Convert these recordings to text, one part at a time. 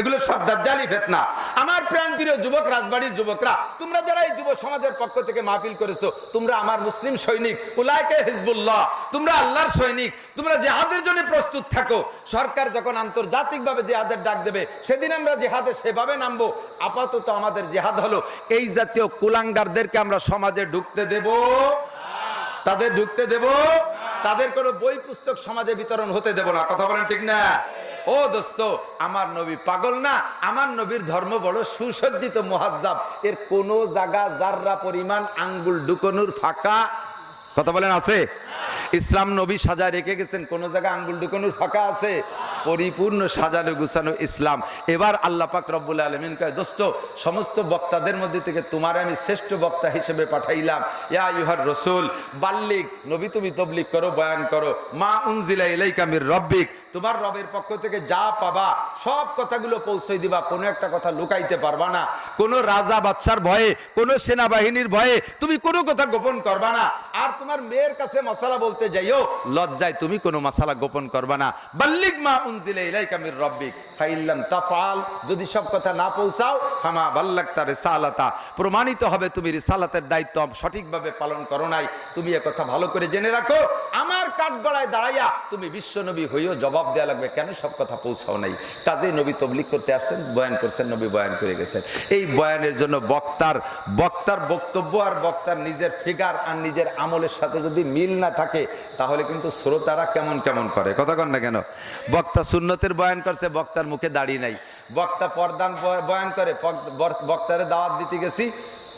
এগুলো সব দাজ্জালি ফেতনা। আমার প্রাণ প্রিয় যুবক, রাজবাড়ির যুবকরা, তোমরা যারা এই যুব সমাজের পক্ষ থেকে মাহফিল করেছ, তোমরা আমার মুসলিম সৈনিক, উলাইকে হিজবুল্লাহ, তোমরা আল্লাহর সৈনিক, তোমরা জেহাদের জন্য প্রস্তুত থাকো। সরকার যখন আন্তর্জাতিকভাবে জেহাদের ডাক দেবে, সেদিন আমরা জেহাদে সেভাবে নামবো। আপাতত আমাদের জেহাদ হলো, এই জাতীয় কুলাঙ্গারদেরকে আমরা সমাজে ঢুকতে দেব। তাদের ঢুকতে দেব। তাদের কোনো বই পুস্তক সমাজে বিতরণ হতে দেব না। কথা বলেন ঠিক না? ও দোস্ত, আমার নবী পাগল না? আমার নবীর ধর্ম বড় সুসজ্জিত মহাজাব এর কোন জায়গা, জাররা, পরিমাণ, আঙ্গুল ডুকনুর ফাঁকা। কথা বলেন, আছে? ইসলাম নবী সাজা রেখে গেছেন, কোন জায়গায় আঙ্গুল ডুকনুর ফাঁকা আছে? পরিপূর্ণ সাজানো গুছানো ইসলাম। এবার আল্লাহ পাক রব্বুল আলমিন কয়, দোস্ত, সমস্ত বক্তাদের মধ্যে থেকে তোমার আমি শ্রেষ্ঠ বক্তা হিসেবে পাঠাইলাম। ইয়া ইউহার রসুল বাল্লিক নবী তুমি তবলিক করো, বয়ান করো। মা উনজিলা ইলাইকা মির রব্বিক, তোমার রবের পক্ষ থেকে যা পাবা, সব কথাগুলো পৌঁছে দিবা। কোনো একটা কথা লুকাইতে পারবা না। কোনো রাজা বাচ্চার ভয়ে, কোনো সেনাবাহিনীর ভয়ে তুমি কোনো কথা গোপন করবা না। আর তোমার মেয়ের কাছে মশালা বলতে যাইও, লজ্জায় তুমি কোনো মশালা গোপন করবা না। বাল্লিক মা উনজিলা ইলাইকা মির রব্বিক, ফাইল্লাম তাফাল যদি সব কথা না পৌঁছাও, ফামা বাল্লাক তার রিসালাতা। প্রমাণিত হবে তুমি রিসালাতের দায়িত্ব সঠিকভাবে পালন করো নাই। তুমি কথা ভালো করে জেনে রাখো। আমার কাঠগড়ায় দাঁড়াইয়া তুমি বিশ্ব নবী হইও, জবাব দেওয়া লাগবে, কেন সব কথা পৌঁছাও নাই? কাজে নবী তবলিক করতে আসছেন, বয়ান করছেন, নবী বয়ান করে গেছেন। এই বয়ানের জন্য বক্তার বক্তার বক্তব্য আর বক্তার নিজের ফিগার আর নিজের আমলের সাথে যদি মিল না থাকে, তাহলে কিন্তু শ্রোতারা কেমন কেমন করে? কথা কন না কেন? বক্তা সুন্নতের বয়ান করছে, বক্তার মুখে দাঁড়িয়ে নাই। বক্তা পর্দান বয়ান করে বক্তারে দাওয়াত দিতে গেছি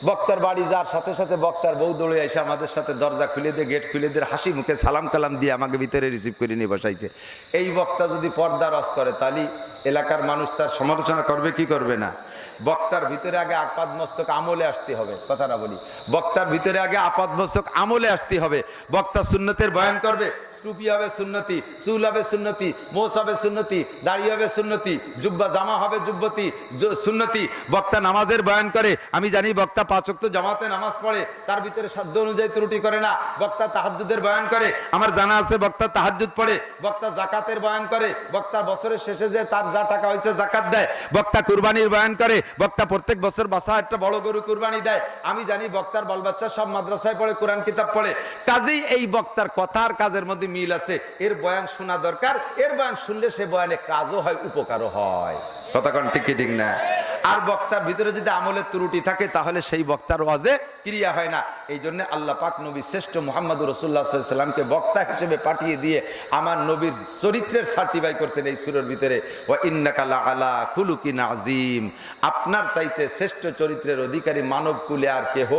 বক্তার বাড়ি যার সাথে সাথে বক্তার বউ দৌড়ে এসে আমাদের সাথে দরজা খুলে দিয়ে, গেট খুলে দিয়ে, হাসি মুখে সালাম কালাম দিয়ে আমাকে ভিতরে রিসিভ করে নিয়ে বসাইছে। এই বক্তা যদি পর্দা রস করে, তাহলে এলাকার মানুষ তার সমালোচনা করবে, কি করবে না? বক্তার ভিতরে আগে আপাদ মস্তক আমলে আসতে হবে, কথাটা বলি। বক্তার ভিতরে আগে আপাদ মস্তক আমলে আসতে হবে। বক্তা সুন্নতের বয়ান করবে, টুপি হবে সুন্নতি, চুল হবে সুন্নতি মোষ হবে সুন্নতি, দাড়ি হবে সুন্নতি, জুব্বা জামা হবে জুব্বতি সুন্নতি। বক্তা নামাজের বয়ান করে, আমি জানি বক্তা পাঁচক্ত জামাতে নামাজ পড়ে, তার ভিতরে সাধ্য অনুযায়ী ত্রুটি করে না। বক্তা তাহাজ্জুদের বয়ান করে, আমার জানা আছে বক্তা তাহাজ্জুদ পড়ে, বক্তা জাকাতের বয়ান করে, বক্তা বছরের শেষে যে তার যা টাকা হয়েছে জাকাত দেয়, বক্তা কুরবানির বয়ান করে, বক্তা প্রত্যেক বছর বাসা একটা বড় গরু কুরবানি দেয়। আমি জানি বক্তার বাল বাচ্চা সব মাদ্রাসায় পড়ে, কোরআন কিতাব পড়ে। কাজেই এই বক্তার কথার কাজের মধ্যে মিল আছে। এর বয়ান শোনা দরকার, এর বয়ান শুনলে সে বয়ানে কাজও হয়, উপকারও হয়। কথা কন ঠিক ঠিক না? আর বক্তার ভিতরে যদি আমলের ত্রুটি থাকে, তাহলে সেই বক্তার ওয়াজে ক্রিয়া হয় না। এই জন্য আল্লাহ পাক নবী শ্রেষ্ঠ মোহাম্মদ রসুল্লাহ সাল্লামকে বক্তা হিসেবে পাঠিয়ে দিয়ে আমার নবীর চরিত্রের সার্টিফাই করছেন এই সুরের ভিতরে। ও ইন্নাকালা আলা খুলুকিন আজিম আপনার চাইতে শ্রেষ্ঠ চরিত্রের অধিকারী মানব কুলে আর কেহ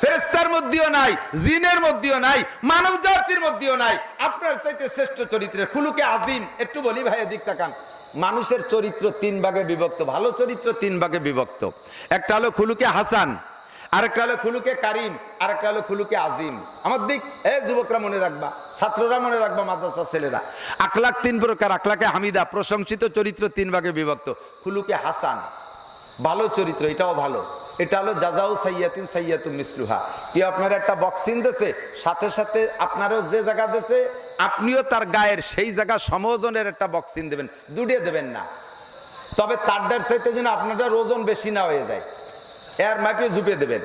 ফেরেস্তার মধ্যেও নাই, জিনের মধ্যেও নাই মানব জাতির মধ্যেও নাই। আপনার চাইতে শ্রেষ্ঠ চরিত্রের খুলুকে আজিম একটু বলি ভাই, এদিক তাকান। মানুষের চরিত্র তিন ভাগে বিভক্ত, ভালো চরিত্র তিন ভাগে বিভক্ত। একটা হলো খুলুকে হাসান, আরেকটা হলো খুলুকে কারিম, আরেকটা হলো খুলুকে আজিম। আমার দিক, এ যুবকরা মনে রাখবা, ছাত্ররা মনে রাখবা, মাদ্রাসা ছেলেরা। আকলাক তিন প্রকার আকলাকে হামিদা, প্রশংসিত চরিত্র তিন ভাগে বিভক্ত। খুলুকে হাসান, ভালো চরিত্র, এটাও ভালো। এটা হলো জাজাউ সাইয়াতিন সাইয়াতু মিসলুহা। কি আপনার একটা বক্সিং দেশে সাথে সাথে আপনারও যে জায়গা দেছে আপনিও তার গায়ের সেই জায়গা সমজনের একটা বক্সিং দেবেন, দুটিয়ে দেবেন না। তবে তারটার চাইতে যেন আপনার ওজন বেশি না হয়ে যায়, এর মাপিয়ে ঝুঁপে দেবেন।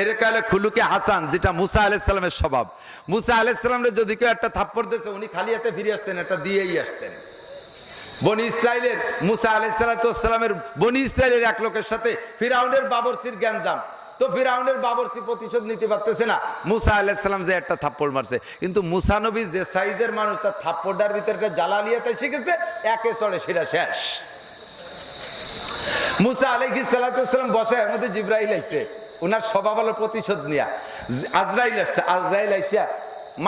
এর কালে খুলুকে হাসান, যেটা মুসা আলাইসালামের স্বভাব। মুসা আলাইসালামের যদি কেউ একটা থাপ্পড় দিয়েছে, উনি খালি হাতে ফিরে আসতেন, একটা দিয়েই আসতেন। বনি ইসরায়েলের মুসা আলাইসালামের বনি ইসরায়েলের এক লোকের সাথে ফিরাউনের বাবরসির গ্যাঞ্জাম। তো ফিরাউনের বাবরসি প্রতিশোধ নিতে পারতেছে না। মুসা আলাইসালাম যে একটা থাপ্পড় মারছে। কিন্তু মুসা নবী যে সাইজের মানুষ, তার থাপ্পড়টার ভিতরে একটা জ্বালালিয়াতে শিখেছে, একে চড়ে সেটা শেষ। মুসা আলাইহি সালাতাম বসে এর মধ্যে জিব্রাইল আইছে। ওনার স্বভাব হলো প্রতিশোধ নিয়া। আজরাইল আসছে, আজরাইল আইসা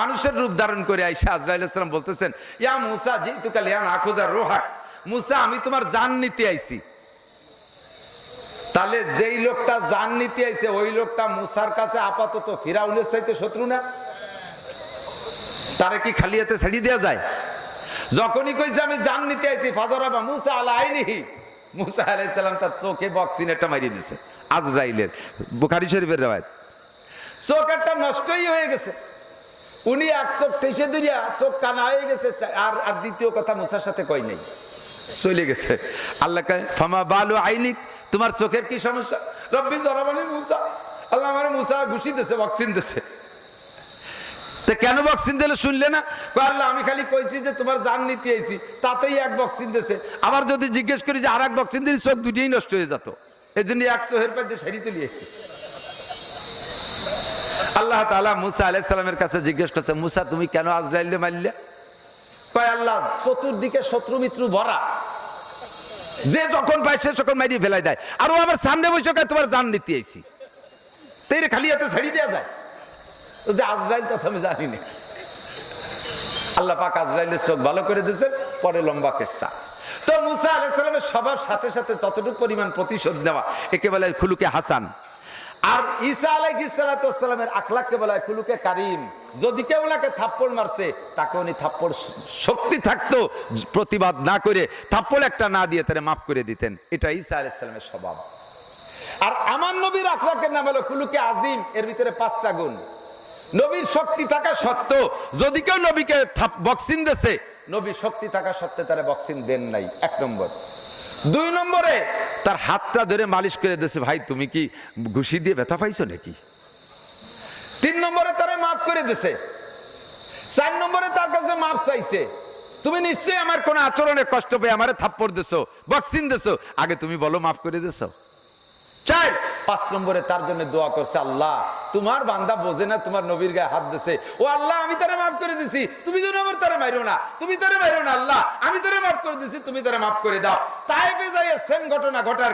মানুষের রূপ ধারণ করে আইসা আজরাইল আসসালাম বলতেছেন, ইয়া মুসা জি তুকাল ইয়া আখুদার রোহাক। মুসা, আমি তোমার জান নিতে আইছি। তাহলে যেই লোকটা জান নিতে আইছে, ওই লোকটা মুসার কাছে আপাতত ফিরাউনের চাইতে শত্রু না? তারে কি খালি হাতে ছেড়ে দেওয়া যায়? যখনই কইছে, আমি জান নিতে আইছি ফাজারাবা মুসা আলা আইনিহি। মুসা আলাইসাল্লাম তার চোখে বক্সিন একটা মারিয়ে দিছে, আজরাইলের, বুখারি শরীফের রেওয়ায়ত। চোখ একটা নষ্টই হয়ে গেছে। উনি এক চোখ ঠেসে দিলিয়া চোখ কানা হয়ে গেছে, আর আর দ্বিতীয় কথা মুসার সাথে কই নেই। চলে গেছে। আল্লাহ ফামা বালু আইনিক? তোমার চোখের কি সমস্যা? রব্বি জরাবানি মুসা। আল্লাহ আমার মুসা ঘুষি দিছে ভ্যাকসিন দিছে। তো কেন বক্সিন দিলে শুনলে না? আল্লাহ, আমি খালি কইছি যে তোমার জান নিতে আইছি, তাতেই এক ভ্যাকসিন দিছে। আবার যদি জিজ্ঞেস করি যে আর এক ভ্যাকসিন দিলে চোখ দুটিই নষ্ট হয়ে যেত। এই জন্য এক চোহের পাতে সারি চলে এসেছি আল্লাহ তাআলা মুসা আলাইহিস সালামের কাছে জিজ্ঞেস করছে, মুসা, তুমি কেন আজরাইলে মারলে? কয়, আল্লাহ, চতুর্দিকে শত্রু মিত্র ভরা। যে যখন পায় সে যখন মারিয়ে ফেলাই দেয়। আর ও আমার সামনে বসে তোমার জান নিতে আইছি। তেরে খালি হাতে ছাড়ি দেওয়া যায়। ও যে আজরাইল তথা আমি জানি না। আল্লাহ পাক আজরাইলের চোখ ভালো করে দিয়েছেন, পরে লম্বা কেসা। তো মুসা আলাইসালামের সবার সাথে সাথে ততটুকু পরিমাণ প্রতিশোধ নেওয়া, একে বলে খুলুকে হাসান। আর ঈসা আলাইসালামের আখলাককে বলা হয় খুলুকে কারিম। যদি কেউ ওনাকে থাপ্পড় মারছে, তাকে উনি থাপ্পড় শক্তি থাকতো প্রতিবাদ না করে থাপ্পড় একটা না দিয়ে তারা মাফ করে দিতেন। এটা ঈসা আলাইসালামের স্বভাব। আর আমার নবীর আখলাকের নাম হলো কুলুকে আজিম, এর ভিতরে পাঁচটা গুণ। নবীর শক্তি থাকা সত্ত্বেও যদি কেউ নবীকে বক্সিন দেছে, নবীর শক্তি থাকা সত্ত্বে তারা বক্সিং দেন নাই। এক নম্বর। দুই নম্বরে তার হাতটা ধরে মালিশ করে দেছে, ভাই, তুমি কি ঘুষি দিয়ে ব্যথা পাইছো নাকি? তিন নম্বরে তারা মাফ করে দেছে। চার নম্বরে তার কাছে মাফ চাইছে। তুমি নিশ্চয়ই আমার কোনো আচরণে কষ্ট পেয়ে আমারে থাপ্পড় দেছো বক্সিন দেছো। আগে তুমি বলো, মাফ করে দেছো। চার, পাঁচ নম্বরে তার জন্য দোয়া করছে আল্লাহ, তোমার বান্দা বোঝে না তোমার নবীর গায়ে হাত দিছে। ও আল্লাহ, আমি তারে মাফ করে দিছি। তুমি যেন আমার তারে মাইরো না, তুমি তারে মাইরো না আল্লাহ, আমি তারে মাফ করে দিছি, তুমি তারে মাফ করে দাও। তাই যাই সেম ঘটনা ঘটার